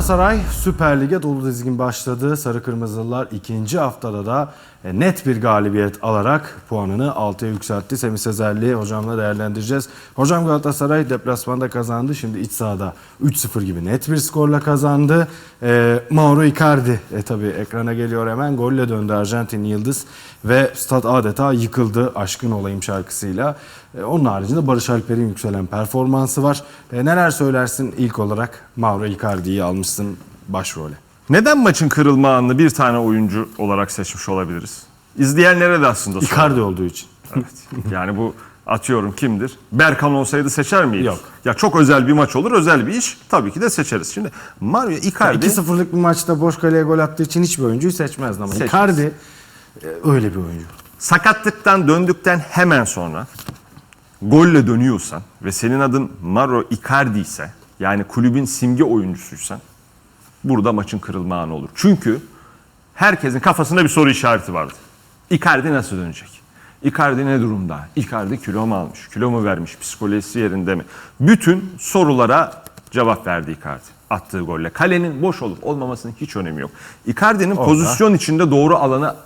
Galatasaray Süper Lig'e dolu dizgin başladı. Sarı Kırmızılılar ikinci haftada da e, net bir galibiyet alarak puanını 6'ya yükseltti. Semih Sezerli hocamla değerlendireceğiz. Hocam Galatasaray deplasmanda kazandı. Şimdi iç sahada 3-0 gibi net bir skorla kazandı. E, Mauro Icardi e, tabii ekrana geliyor hemen. Golle döndü Arjantin Yıldız ve stat adeta yıkıldı Aşkın Olayım şarkısıyla. E, onun haricinde Barış Alper'in yükselen performansı var. E, neler söylersin ilk olarak Mauro Icardi'yi almışsın başrole. Neden maçın kırılma anını bir tane oyuncu olarak seçmiş olabiliriz? İzleyenlere de aslında soralım. Icardi olduğu için. Evet. Yani bu atıyorum kimdir? Berkan olsaydı seçer miyiz? Yok. Ya çok özel bir maç olur, özel bir iş. Tabii ki de seçeriz. Şimdi Mario Icardi 2-0'lık bir maçta boş kaleye gol attığı için hiçbir oyuncuyu seçmezdi ama Seçmez. Icardi e, öyle bir oyuncu. sakatlıktan döndükten hemen sonra golle dönüyorsan ve senin adın Mauro Icardi ise yani kulübün simge oyuncusuysan burada maçın kırılma anı olur. Çünkü herkesin kafasında bir soru işareti vardı. Icardi nasıl dönecek? Icardi ne durumda? Icardi kilo mu almış? Kilo mu vermiş? Psikolojisi yerinde mi? Bütün sorulara cevap verdi Icardi attığı golle. Kalenin boş olup olmamasının hiç önemi yok. Icardi'nin pozisyon içinde doğru alanı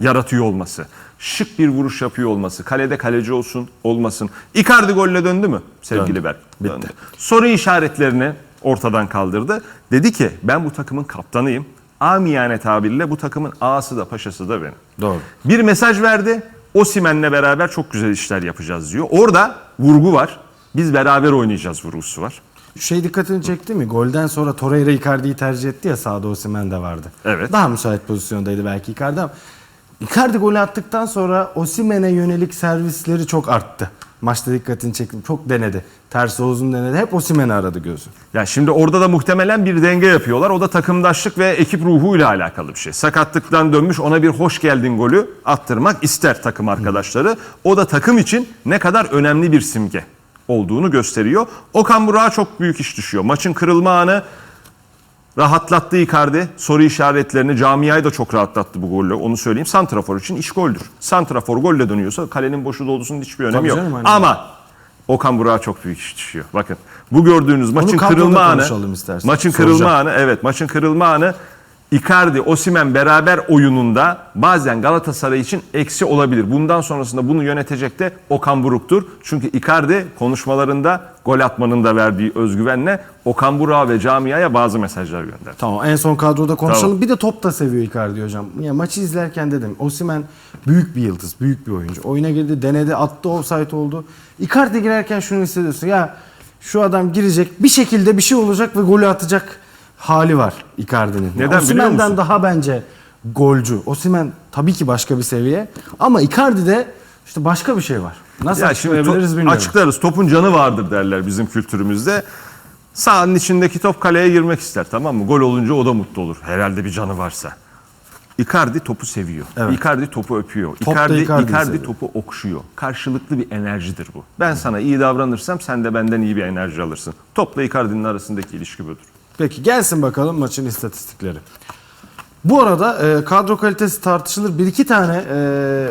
yaratıyor olması, şık bir vuruş yapıyor olması, kalede kaleci olsun olmasın. Icardi golle döndü mü sevgili Döndü. Berk? Bitti. Döndü. Soru işaretlerini ortadan kaldırdı. Dedi ki ben bu takımın kaptanıyım. Amiyane tabirle bu takımın ağası da paşası da benim. Doğru. Bir mesaj verdi. Osimen'le beraber çok güzel işler yapacağız diyor. Orada vurgu var. Biz beraber oynayacağız vurgusu var. Şey dikkatini çekti mi? Golden sonra Torreira Icardi'yi tercih etti ya sağda Osimhen de vardı. Evet. Daha müsait pozisyondaydı belki Icardi ama Icardi golü attıktan sonra Osimhen'e yönelik servisleri çok arttı. Maçta dikkatini çektim. Çok denedi. Ters uzun denedi. Hep Osimhen'i aradı gözü. Ya şimdi orada da muhtemelen bir denge yapıyorlar. O da takımdaşlık ve ekip ruhuyla alakalı bir şey. Sakatlıktan dönmüş ona bir hoş geldin golü attırmak ister takım arkadaşları. O da takım için ne kadar önemli bir simge olduğunu gösteriyor. Okan Burak'a çok büyük iş düşüyor. Maçın kırılma anı rahatlattı Icardi. Soru işaretlerini camiayı da çok rahatlattı bu golle. Onu söyleyeyim. Santrafor için iş goldür. Santrafor golle dönüyorsa kalenin boşu dolusunun hiçbir önemi Tabii yok. canım, aynen. Ama Okan Burak'a çok büyük iş düşüyor. Bakın bu gördüğünüz maçın kırılma anı. istersen. Maçın Soracağım. kırılma anı evet maçın kırılma anı Icardi, Osimen beraber oyununda bazen Galatasaray için eksi olabilir. Bundan sonrasında bunu yönetecek de Okan Buruk'tur. Çünkü Icardi konuşmalarında gol atmanın da verdiği özgüvenle Okan Buruk'a ve camiaya bazı mesajlar gönderdi. Tamam en son kadroda konuşalım. Tamam. Bir de top da seviyor Icardi hocam. Ya maçı izlerken dedim Osimhen büyük bir yıldız, büyük bir oyuncu. Oyuna girdi, denedi, attı, offside oldu. Icardi girerken şunu hissediyorsun. Ya şu adam girecek, bir şekilde bir şey olacak ve golü atacak hali var Icardi'nin. Neden biliyor musun? daha bence golcü. Osimhen tabii ki başka bir seviye ama Icardi'de işte başka bir şey var. Nasıl Ya açıklayabiliriz bilmiyorum. açıklarız. Topun canı vardır derler bizim kültürümüzde. Sahanın içindeki top kaleye girmek ister tamam mı? Gol olunca o da mutlu olur. Herhalde bir canı varsa. Icardi topu seviyor. Evet. Icardi topu öpüyor. da Icardi, Icardi seviyor. topu okşuyor. Karşılıklı bir enerjidir bu. Ben sana iyi davranırsam sen de benden iyi bir enerji alırsın. Topla Icardi'nin arasındaki ilişki budur. Peki gelsin bakalım maçın istatistikleri. Bu arada e, kadro kalitesi tartışılır. Bir iki tane e,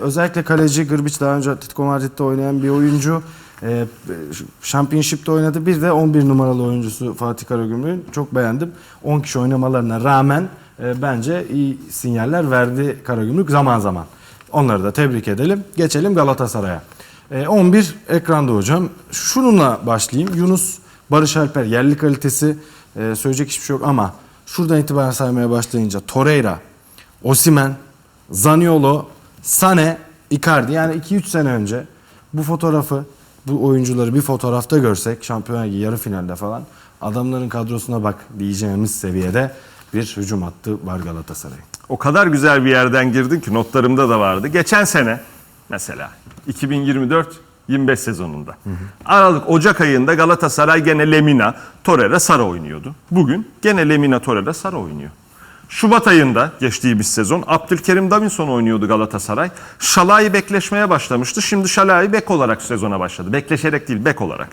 özellikle kaleci Gırbiç daha önce Atletico Madrid'de oynayan bir oyuncu. E, Championship'te oynadı. Bir de 11 numaralı oyuncusu Fatih Karagümrük'ün. Çok beğendim. 10 kişi oynamalarına rağmen e, bence iyi sinyaller verdi Karagümrük zaman zaman. Onları da tebrik edelim. Geçelim Galatasaray'a. E, 11 ekranda hocam. Şununla başlayayım. Yunus Barış Alper yerli kalitesi e, söyleyecek hiçbir şey yok ama şuradan itibaren saymaya başlayınca Torreira, Osimen, Zaniolo, Sane, Icardi yani 2-3 sene önce bu fotoğrafı bu oyuncuları bir fotoğrafta görsek Şampiyonlar Ligi yarı finalde falan adamların kadrosuna bak diyeceğimiz seviyede bir hücum hattı var Galatasaray'ın. O kadar güzel bir yerden girdin ki notlarımda da vardı. Geçen sene mesela 2024-25 sezonunda. Aralık Ocak ayında Galatasaray gene Lemina, Torreira, Sara oynuyordu. Bugün gene Lemina, Torreira, Sara oynuyor. Şubat ayında geçtiğimiz sezon Abdülkerim Davinson oynuyordu Galatasaray. Şalai bekleşmeye başlamıştı. Şimdi Şalai bek olarak sezona başladı. Bekleşerek değil bek olarak.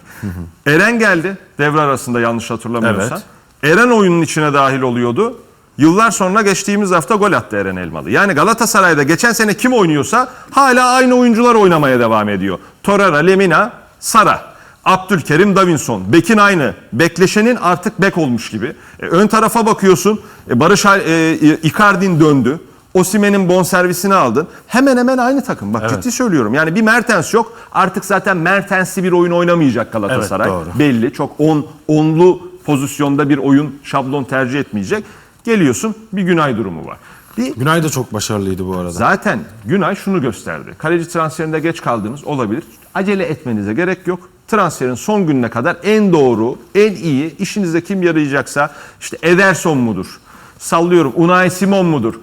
Eren geldi devre arasında yanlış hatırlamıyorsam. Evet. Eren oyunun içine dahil oluyordu. Yıllar sonra geçtiğimiz hafta gol attı Eren Elmalı. Yani Galatasaray'da geçen sene kim oynuyorsa hala aynı oyuncular oynamaya devam ediyor. Torreira, Lemina, Sara. Abdülkerim Davinson. Bekin aynı. Bekleşenin artık bek olmuş gibi. E, ön tarafa bakıyorsun. E, Barış e, Icardi'nin döndü. Osimen'in bonservisini aldın. Hemen hemen aynı takım. Bak ciddi söylüyorum. Yani bir Mertens yok. Artık zaten Mertens'li bir oyun oynamayacak Galatasaray. Evet, doğru. Belli. Çok on, onlu pozisyonda bir oyun şablon tercih etmeyecek. Geliyorsun bir Günay durumu var. Bir Günay da çok başarılıydı bu arada. Zaten Günay şunu gösterdi. Kaleci transferinde geç kaldığınız olabilir. Acele etmenize gerek yok. Transferin son gününe kadar en doğru, en iyi, işinize kim yarayacaksa işte Ederson mudur? Sallıyorum Unai Simon mudur?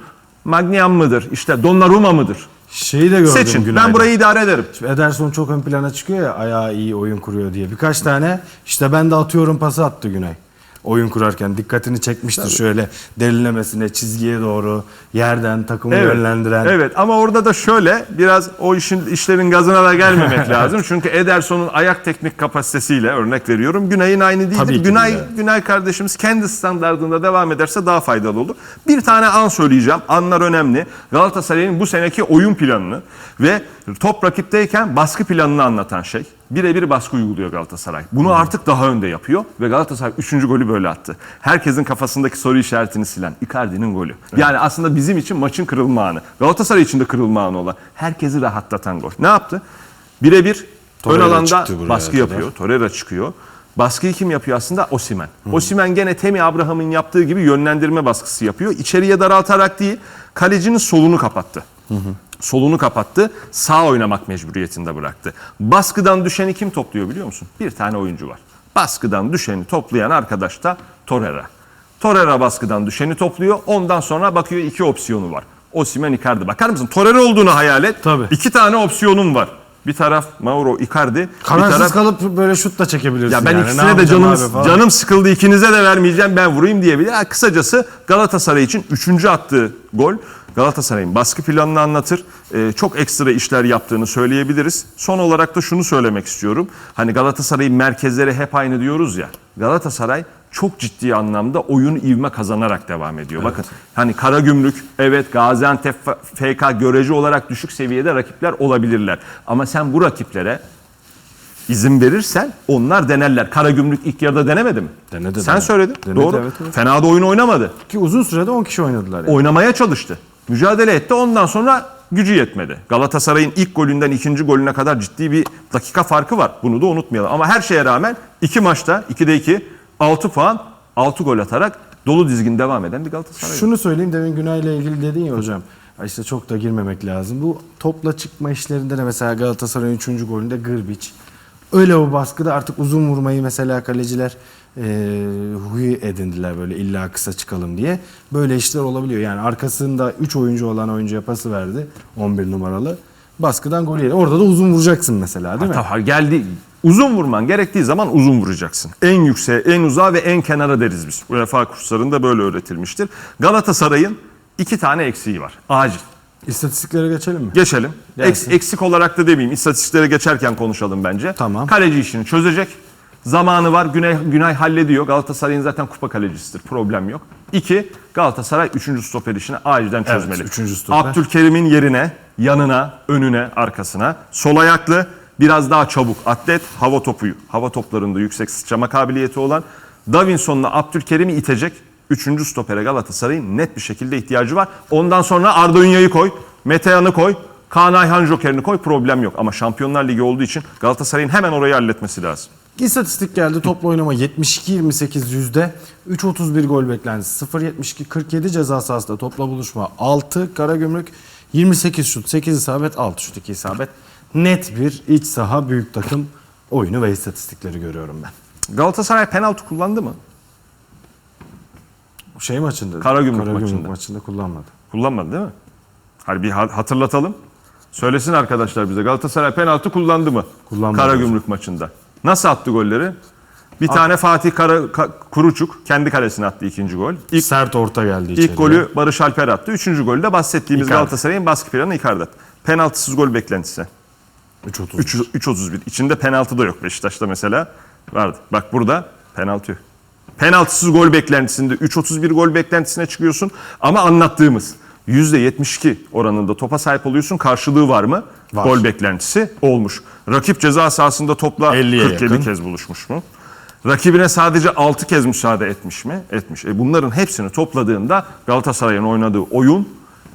Magnian mıdır? İşte Donnarumma mıdır? Şeyi de gördüm Seçin. Günay'da. Ben burayı idare ederim. Şimdi Ederson çok ön plana çıkıyor ya ayağı iyi oyun kuruyor diye. Birkaç tane işte ben de atıyorum pası attı Günay. Oyun kurarken dikkatini çekmiştir şöyle derinlemesine çizgiye doğru yerden takımı yönlendiren. Evet ama orada da şöyle biraz o işin işlerin gazına da gelmemek lazım. Çünkü Ederson'un ayak teknik kapasitesiyle örnek veriyorum. Günay'ın aynı değildir. Tabii Günay evet. Günay kardeşimiz kendi standartında devam ederse daha faydalı olur. Bir tane an söyleyeceğim. Anlar önemli. Galatasaray'ın bu seneki oyun planını ve top rakipteyken baskı planını anlatan şey. Birebir baskı uyguluyor Galatasaray. Bunu artık daha önde yapıyor ve Galatasaray 3. golü böyle attı. Herkesin kafasındaki soru işaretini silen Icardi'nin golü. Yani aslında bizim için maçın kırılma anı. Galatasaray için de kırılma anı olan. Herkesi rahatlatan gol. Ne yaptı? Birebir ön alanda baskı kadar. yapıyor. Torreira çıkıyor. Baskıyı kim yapıyor aslında? Osimen. Osimen gene Temi Abraham'ın yaptığı gibi yönlendirme baskısı yapıyor. İçeriye daraltarak değil, kalecinin solunu kapattı. Solunu kapattı, sağ oynamak mecburiyetinde bıraktı. Baskıdan düşeni kim topluyor biliyor musun? Bir tane oyuncu var. Baskıdan düşeni toplayan arkadaş da Torreira. Torreira baskıdan düşeni topluyor. Ondan sonra bakıyor iki opsiyonu var. Osimen Icardi. Bakar mısın? Torreira olduğunu hayal et. Tabii. İki tane opsiyonum var. Bir taraf Mauro Icardi, bir Kararsız taraf kalıp böyle şut da çekebilirsin. ya ben yani. Ne ikisine de canım canım sıkıldı ikinize de vermeyeceğim ben vurayım diyebilir. Ha, kısacası Galatasaray için üçüncü attığı gol Galatasaray'ın baskı planını anlatır. Ee, çok ekstra işler yaptığını söyleyebiliriz. Son olarak da şunu söylemek istiyorum. Hani Galatasaray'ın merkezleri hep aynı diyoruz ya. Galatasaray çok ciddi anlamda oyun ivme kazanarak devam ediyor. Bakın hani Karagümrük evet Gaziantep FK görece olarak düşük seviyede rakipler olabilirler. Ama sen bu rakiplere izin verirsen onlar denerler. Karagümrük ilk yarıda denemedi mi? Denedi, Sen denedi. söyledin. Denedi, Doğru. evet, evet. Fena da oyun oynamadı. Ki uzun sürede 10 kişi oynadılar. Yani. Oynamaya çalıştı. Mücadele etti. Ondan sonra gücü yetmedi. Galatasaray'ın ilk golünden ikinci golüne kadar ciddi bir dakika farkı var. Bunu da unutmayalım. Ama her şeye rağmen iki maçta 2'de 2 6 puan 6 gol atarak dolu dizgin devam eden bir Galatasaray. Şunu söyleyeyim demin Günay'la ilgili dedin ya hocam. İşte çok da girmemek lazım. Bu topla çıkma işlerinde de mesela Galatasaray'ın 3. golünde Gırbiç. Öyle o baskıda artık uzun vurmayı mesela kaleciler e, huyu edindiler böyle illa kısa çıkalım diye. Böyle işler olabiliyor. Yani arkasında 3 oyuncu olan oyuncuya pası verdi 11 numaralı. Baskıdan gol yedi. Orada da uzun vuracaksın mesela değil mi? Tabii geldi. Uzun vurman gerektiği zaman uzun vuracaksın. En yükseğe, en uzağa ve en kenara deriz biz. UEFA kurslarında böyle öğretilmiştir. Galatasaray'ın iki tane eksiği var. Acil. İstatistiklere geçelim mi? Geçelim. Eks- eksik olarak da demeyeyim. İstatistiklere geçerken konuşalım bence. Tamam. Kaleci işini çözecek. Zamanı var. Güney, Günay hallediyor. Galatasaray'ın zaten kupa kalecisidir. Problem yok. İki, Galatasaray üçüncü stoper işini acilen çözmeli. üçüncü stoper. Abdülkerim'in yerine, yanına, önüne, arkasına. Sol ayaklı, biraz daha çabuk, atlet, hava topuyu. Hava toplarında yüksek sıçrama kabiliyeti olan. Davinson'la Abdülkerim'i itecek. Üçüncü stopere Galatasaray'ın net bir şekilde ihtiyacı var. Ondan sonra Arda Ünya'yı koy, Metehan'ı koy, Kaan Ayhan Joker'ini koy problem yok. Ama Şampiyonlar Ligi olduğu için Galatasaray'ın hemen orayı halletmesi lazım. İstatistik geldi. Toplu oynama 72-28 yüzde. 3.31 gol beklentisi. 0.72 47 ceza sahasında topla buluşma 6. Karagümrük 28 şut 8 isabet 6 şut 2 isabet. Net bir iç saha büyük takım oyunu ve istatistikleri görüyorum ben. Galatasaray penaltı kullandı mı? Şey maçında. Karagümrük maçında. maçında kullanmadı. Kullanmadı değil mi? Hadi bir ha- hatırlatalım. Söylesin arkadaşlar bize Galatasaray penaltı kullandı mı? Kullanmadı Karagümrük maçında. Nasıl attı golleri? Bir tane Fatih Kara, Ka- Kuruçuk kendi kalesine attı ikinci gol. İlk, Sert orta geldi içeriye. ilk golü Barış Alper attı. Üçüncü golü de bahsettiğimiz Icardi. Galatasaray'ın baskı planı Icardi attı. Penaltısız gol beklentisi. 3.30. 3 3.31. İçinde penaltı da yok Beşiktaş'ta mesela. Vardı. Bak burada penaltı yok. Penaltısız gol beklentisinde 3.31 gol beklentisine çıkıyorsun ama anlattığımız %72 oranında topa sahip oluyorsun. Karşılığı var mı? Var. Gol beklentisi olmuş. Rakip ceza sahasında topla 50'ye 47 yakın. kez buluşmuş mu? Rakibine sadece 6 kez müsaade etmiş mi? Etmiş. E bunların hepsini topladığında Galatasaray'ın oynadığı oyun,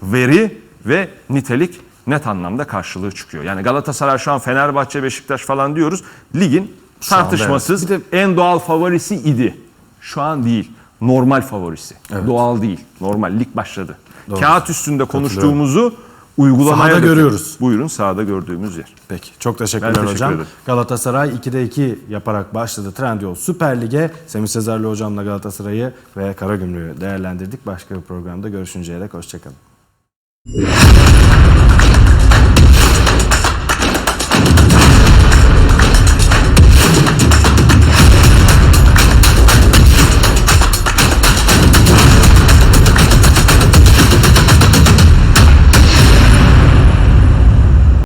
veri ve nitelik net anlamda karşılığı çıkıyor. Yani Galatasaray şu an Fenerbahçe, Beşiktaş falan diyoruz. Ligin Şu anda tartışmasız evet. en doğal favorisi idi. Şu an değil. Normal favorisi. Doğal değil. Normal. Lig başladı. Doğru. Kağıt üstünde konuştuğumuzu uygulamaya Sahada görüyoruz. Buyurun sahada gördüğümüz yer. Peki çok teşekkürler teşekkür hocam. ederim. Galatasaray 2'de 2 yaparak başladı Trendyol Süper Lig'e. Semih Sezerli hocamla Galatasaray'ı ve Karagümrük'ü değerlendirdik. Başka bir programda görüşünceye dek hoşçakalın.